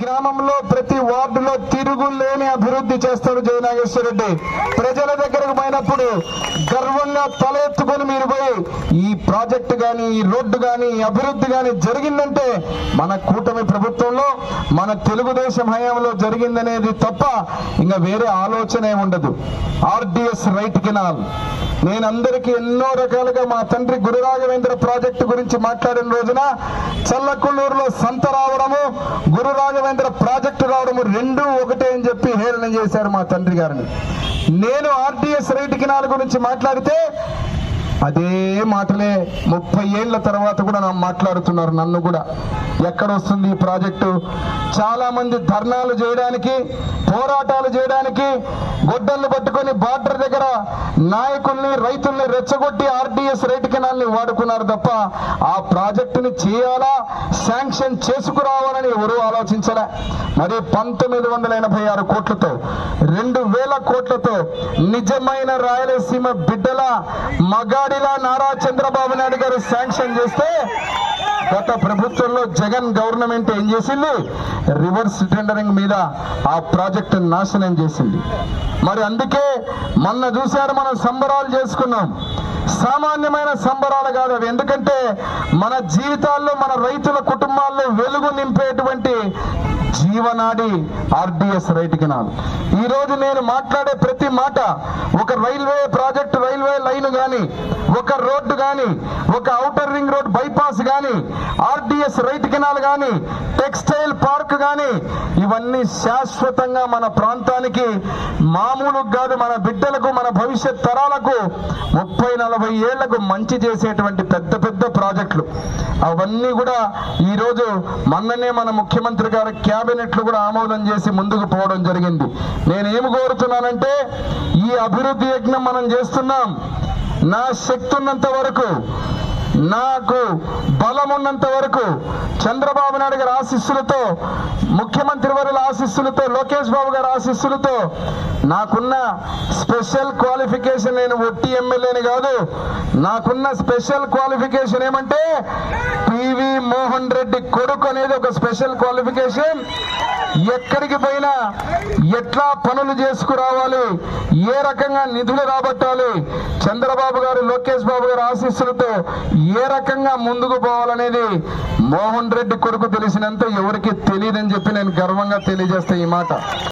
గ్రామంలో ప్రతి వార్డులో తిరుగులేని అభివృద్ధి చేస్తాడు జయనాగేశ్వర రెడ్డి. ప్రజల దగ్గరకు పోయినప్పుడు గర్వంగా తల ఎత్తుకొని మీరు పోయి ఈ ప్రాజెక్ట్ కానీ ఈ రోడ్డు కానీ ఈ అభివృద్ధి కానీ జరిగిందంటే మన కూటమి ప్రభుత్వంలో మన తెలుగుదేశం హయాంలో జరిగిందనేది తప్ప ఇంకా వేరే ఆలోచనే ఉండదు ఆర్డిఎస్ రైట్ కెనాల్. నేను అందరికీ ఎన్నో రకాలుగా మా తండ్రి గురు రాఘవేంద్ర ప్రాజెక్టు గురించి మాట్లాడిన రోజున చల్లకొల్లూరులో సంత రావడము గురు రాఘవేంద్ర ప్రాజెక్టు రావడము రెండు ఒకటే అని చెప్పి హేళన చేశారు మా తండ్రి గారిని. నేను ఆర్టీఎస్ రైట్ కినాల గురించి మాట్లాడితే అదే మాటలే ముప్పై ఏళ్ళ తర్వాత కూడా నా మాట్లాడుతున్నారు నన్ను కూడా. ఎక్కడ వస్తుంది ఈ ప్రాజెక్టు? చాలా మంది ధర్నాలు చేయడానికి పోరాటాలు చేయడానికి గొడ్డళ్ళు పట్టుకొని బార్డర్ దగ్గర నాయకుల్ని రైతుల్ని రెచ్చగొట్టి ఆర్డీఎస్ రైతు కెనాల్ని వాడుకున్నారు తప్ప ఆ ప్రాజెక్టుని చేయాలా? శాంక్షన్ చేసుకురావాలని ఎవరూ ఆలోచించలే. మరి పంతొమ్మిది వందల ఎనభై ఆరు కోట్లతో రెండు వేల కోట్లతో నిజమైన రాయలసీమ బిడ్డల మగాడిలా నారా చంద్రబాబు నాయుడు గారు శాంక్షన్ చేస్తే గత ప్రభుత్వంలో జగన్ గవర్నమెంట్ ఏం చేసింది? రివర్స్ టెండరింగ్ మీద ఆ ప్రాజెక్టు నాశనం చేసింది. మరి అందుకే మొన్న చూశారు మనం సంబరాలు చేసుకున్నాం. సామాన్యమైన సంబరాలు కాదు అవి. ఎందుకంటే మన జీవితాల్లో మన రైతుల కుటుంబాల్లో వెలుగు నింపేటువంటి జీవనాడి ఆర్డిఎస్ రైతుకి నాడు ఈ రోజు నేను మాట్లాడే ప్రతి మాట ఒక రైల్వే ప్రాజెక్ట్ రైల్వే లైన్ కానీ ఒక రోడ్డు కానీ ఒక ఔటర్ రింగ్ రోడ్ బైపాస్ కానీ ఆర్డిఎస్ రైట్ కెనాల్ కానీ టెక్స్టైల్ పార్క్ కానీ ఇవన్నీ శాశ్వతంగా మన ప్రాంతానికి మామూలు కాదు మన బిడ్డలకు మన భవిష్యత్ తరాలకు ముప్పై నలభై ఏళ్ళకు మంచి చేసేటువంటి పెద్ద పెద్ద ప్రాజెక్టులు. అవన్నీ కూడా ఈ రోజు మొన్ననే మన ముఖ్యమంత్రి గారి క్యాబినెట్లు కూడా ఆమోదం చేసి ముందుకు పోవడం జరిగింది. నేను ఏమి కోరుతున్నానంటే ఈ అభివృద్ధి యజ్ఞం మనం చేస్తున్నాం. నా శక్తి ఉన్నంత వరకు నాకు బలం ఉన్నంత వరకు చంద్రబాబు నాయుడు గారి ఆశీస్సులతో ముఖ్యమంత్రి వర్యుల ఆశీస్సులతో లోకేష్ బాబు గారి ఆశీస్సులతో నాకున్న స్పెషల్ క్వాలిఫికేషన్ నేను ఒట్టి ఎమ్మెల్యేని కాదు నాకున్న స్పెషల్ క్వాలిఫికేషన్ ఏమంటే పివి మోహన్ రెడ్డి కొడుకు అనేది ఒక స్పెషల్ క్వాలిఫికేషన్. ఎక్కడికి పోయినా ఎట్లా పనులు చేసుకురావాలి ఏ రకంగా నిధులు రాబట్టాలి చంద్రబాబు గారు లోకేష్ బాబు గారు ఆశీస్సులతో ఏ రకంగా ముందుకు పోవాలనేది మోహన్ రెడ్డి కొడుకు తెలిసినంత ఎవరికి తెలియదని చెప్పి నేను గర్వంగా తెలియజేస్తా ఈ మాట.